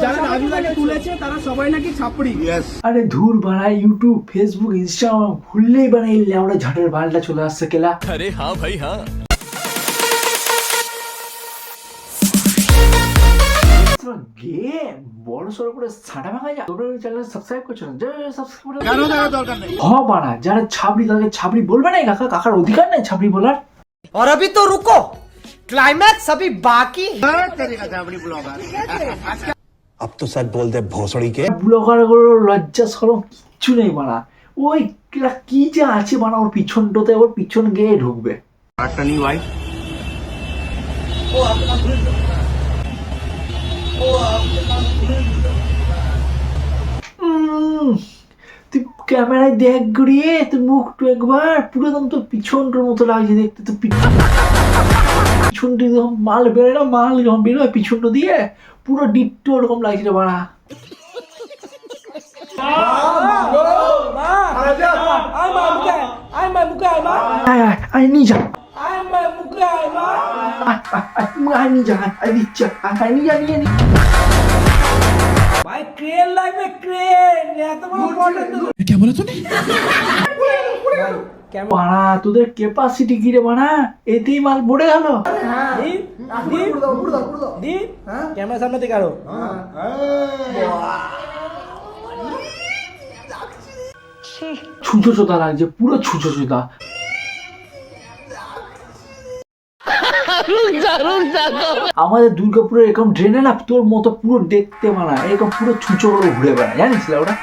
যাকে তুলেছে তারা সবাই নাকি ছাপড়ি আরে ধুর বাড়া ইউটিউব ফেসবুক ইনস্টাগ্রাম খুললেই বাড়া এই লেওড়া ঝাটের বালটা চলে আসছে কেলা अरे हाँ भाई हाँ গেম বড় সড়ো করে ছাটা ভাঙা যা তোমরা চ্যানেল সাবস্ক্রাইব করছো না সাবস্ক্রাইব হ বাড়া যারা ছাবড়ি তাদেরকে ছাবড়ি বলবে না কাকা কাকার অধিকার নেই ছাবড়ি বলার और अभी तो रुको क्लाइमैक्स अभी बाकी আপ তো স্যার বল দে ভোসড়িকে ব্লগারগুলোর লজ্জা সরম কিচ্ছু নেই মারা ওই কি যে আছে মারা ওর পিছনটাতে ওর পিছন গিয়ে ঢুকবে একটা নিউ ওয়াইফ ও আপনার ক্যামেরায় দেখ ঘুরিয়ে তোর মুখটু একবার পুরো একদম তোর পিছনটার মতো লাগছে দেখতে তো পিছনটি একদম মাল বেরোয় না মাল যখন বেরোয় পিছনটা দিয়ে পুরো ডিট্টো ওরকম লাগছিল বাড়া। আয় আয় আয় ভাই ক্রেন লাগবে ক্রেন এত বড় বটন বাড়া তোদের ক্যাপাসিটি কি রে বাড়া এতেই মাল পড়ে গেল। ক্যামেরা সামনে থেকে আরও। ছুঁচো চোদা লাগছে পুরো ছুঁচো চোদা আমাদের দুর্গাপুরের এরকম ড্রেনে না তোর মতো পুরো দেখতে মানা এরকম পুরো ছুঁচো করে ঘুরে বেড়ায় জানিস ওরা